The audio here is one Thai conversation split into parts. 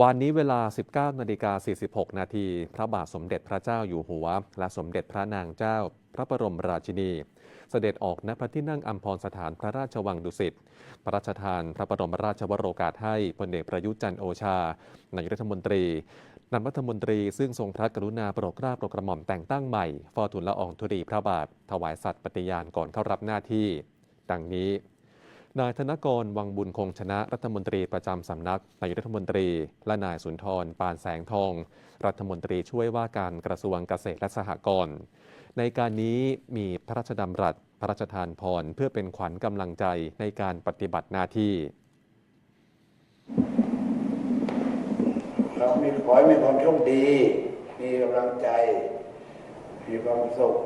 วันนี้เวลา 19นาฬิกา46 นาที พระบาทสมเด็จพระเจ้าอยู่หัว และสมเด็จพระนางเจ้า พระบรมราชินี เสด็จออกณพระที่นั่งอัมพรสถานพระราชวังดุสิต พระราชทานพระบรมราชวโรกาสให้พลเอกประยุทธ์จันทร์โอชา นายกรัฐมนตรีนำรัฐมนตรีซึ่งทรงพระกรุณาโปรดเกล้าโปรดกระหม่อมแต่งตั้งใหม่ฟอทูลละอองธุรีพระบาท ถวายสัตย์ปฏิญาณก่อนเข้ารับหน้าที่ ดังนี้ นายธนกรวังบุญคงชนะรัฐมนตรีประจำสำนักนายกรัฐมนตรี และนายสุนทร ปานแสงทอง รัฐมนตรีช่วยว่าการกระทรวงเกษตรและสหกรณ์ในการนี้มีพระราชดำรัสพระราชทานพรเพื่อเป็นขวัญกำลังใจในการปฏิบัติหน้าที่เรามีขอให้มีความโชคดี มีกำลังใจ มีความสุข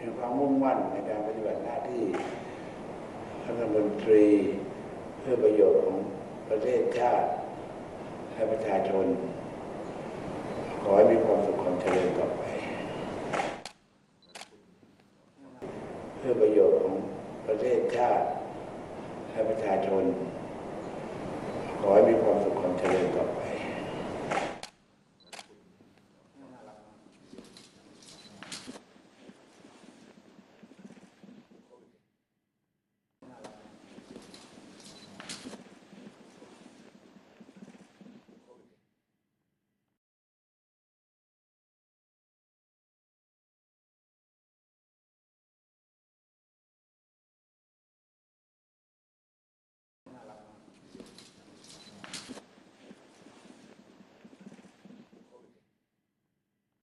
มีความมุ่งมั่นในการปฏิบัติหน้าที่ รัฐมนตรีเพื่อประโยชน์ของประเทศชาติและประชาชน ขอให้มีความสุขความเจริญต่อไป เพื่อประโยชน์ของประเทศชาติและประชาชน